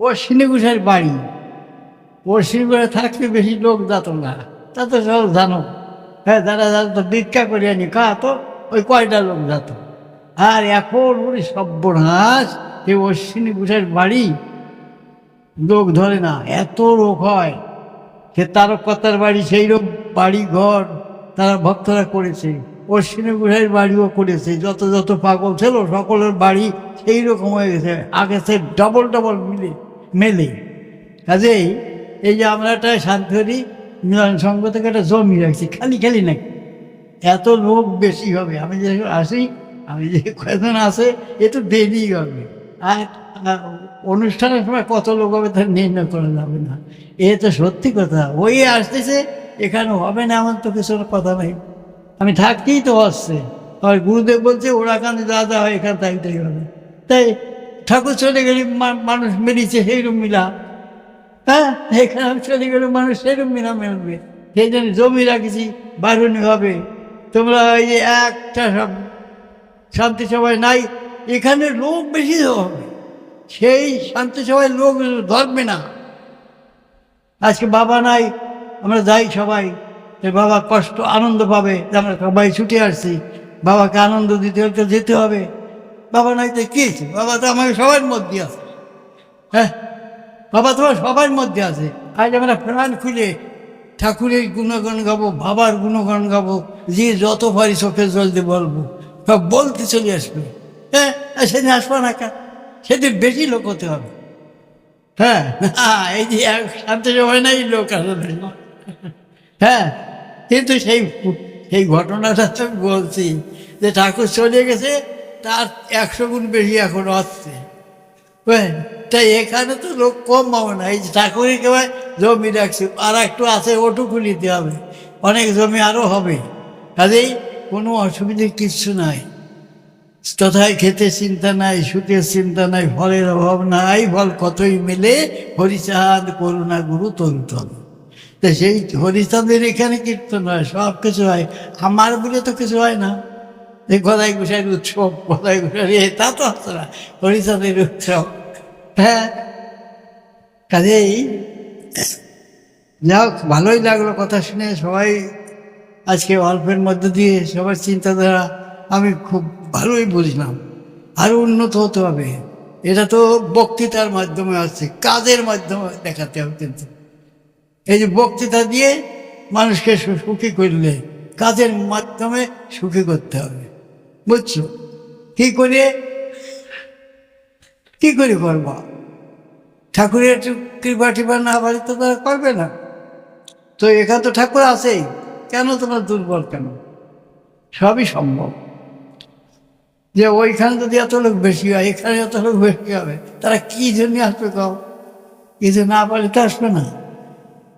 অশ্বিনীগুষের বাড়ি। অশ্বিনীগুড়ে থাকতে বেশি লোক যেত না। তা তো সব জানো হ্যাঁ দাদা দাদা তো ভিক্ষা করে আনি কা তো ওই কয়টা লোক যেত। আর এখন ওই সব্যনাশ এই অশ্বিনী ঘোষের বাড়ি লোক ধরে না, এত লোক হয়। সে তারকতার বাড়ি, সেই রকম বাড়ি ঘর তারা ভক্তরা করেছে। অশ্বিনী ঘোষের বাড়িও করেছে। যত যত পাগল ছিল, সকলের বাড়ি সেই রকম হয়ে গেছে। আগে সে ডবল ডবল মিলে মেলে। কাজেই এই যে আমরা একটা শান্তিহরি মিলন সংঘ থেকে একটা জমি রাখছি, খালি খালি নাকি? এত লোক বেশি হবে। আমি যে আসি, আমি যে কয়েকজন আসে এ তো দেরি হবে। আর অনুষ্ঠানের সময় কত লোক হবে তা নির্ণয় করা যাবে না। এ তো সত্যি কথা। ওই আসতেছে, এখানে হবে না এমন তো কিছু কথা নাই। আমি থাকতেই তো আসছে আর গুরুদেব বলছে, ওরা কানে যা যা হয় এখানে থাকতেই হবে। তাই ঠাকুর চলে গেলে মানুষ মেরিছে সেইরকম মিলা। হ্যাঁ? এখানে চলে গেলে মানুষ সেরকম মিলা মেলবে। সেই জন্য জমি রাখছি, বারুনি হবে। তোমরা ওই যে একটা সব শান্তি সভায় নাই, এখানে লোক বেশি হবে। সেই শান্তি সভায় লোক ধরবে না। আজকে বাবা নাই, আমরা যাই সবাই। বাবা কষ্ট, আনন্দ পাবে। আমরা সবাই ছুটে আসছি। বাবাকে আনন্দ দিতে হলে তো যেতে হবে। বাবা নাই তো কি বাবা তো আমাকে সবার মধ্যে আছে। হ্যাঁ? বাবা তোমার সবার মধ্যে আছে। আজ আমরা প্রাণ খুলে ঠাকুরের গুণগান গাবো বাবার গুণগান গাবো যে যত পারি চোখের জল দিয়ে বলব। সব বলতে চলে আসবে। হ্যাঁ? সেদিন আসব না কেন? সেদিন বেশি লোক হতে হবে। হ্যাঁ? হ্যাঁ, এই যে শান্তি সময় নাই লোক আসলে হ্যাঁ? কিন্তু সেই সেই ঘটনাটা তো বলছি যে ঠাকুর চলে গেছে তার একশো গুণ বেশি এখন আসছে। বুঝলেন? তাই এখানে তো লোক কম পাবো না। এই ঠাকুরই কেবল জমি রাখছে, আর একটু আছে ওটুকু নিতে হবে। অনেক জমি আরও হবে। কাজেই কোনো অসুবিধে কিচ্ছু নাই। তথায় খেতে চিন্তা নাই সুতের চিন্তা নাই, ফলের অভাব নাই, ফল কতই মেলে, হরিচাঁদ, করুণা, গুরু তরুতল তো সেই হরিচাঁদের এখানে কীর্তন হয়, সব কিছু হয়। আমার বলে তো কিছু হয় না। এই গদাই গোসাইয়ের উৎসব, গদাই গোসাই তা তো হচ্ছে না, হরিচাঁদের উৎসব। হ্যাঁ কাজেই যাক ভালোই লাগল কথা শুনে, সবাই আজকে অল্পের মধ্যে দিয়ে সবার চিন্তাধারা আমি খুব ভালোই বুঝলাম। আরও উন্নত হতে হবে, এটা তো বক্তৃতার মাধ্যমে আসছে, কাজের মাধ্যমে দেখাতে হবে কিন্তু। এই যে বক্তৃতা দিয়ে মানুষকে সুখী করলে, কাজের মাধ্যমে সুখী করতে হবে। বুঝছ? কি করে? কি করে করব? ঠাকুরের একটু কৃপা টিপা না বাড়ি তো তারা করবে না। তো এখানে তো ঠাকুর আছেই। কেন তোমরা দুর্বল কেন? সবই সম্ভব। যে ওইখানে যদি এত লোক বেশি হয়, এখানে এত লোক বেশি হবে, তারা কি জন্য আসবে কও? কিছু না পারে তো আসবে না।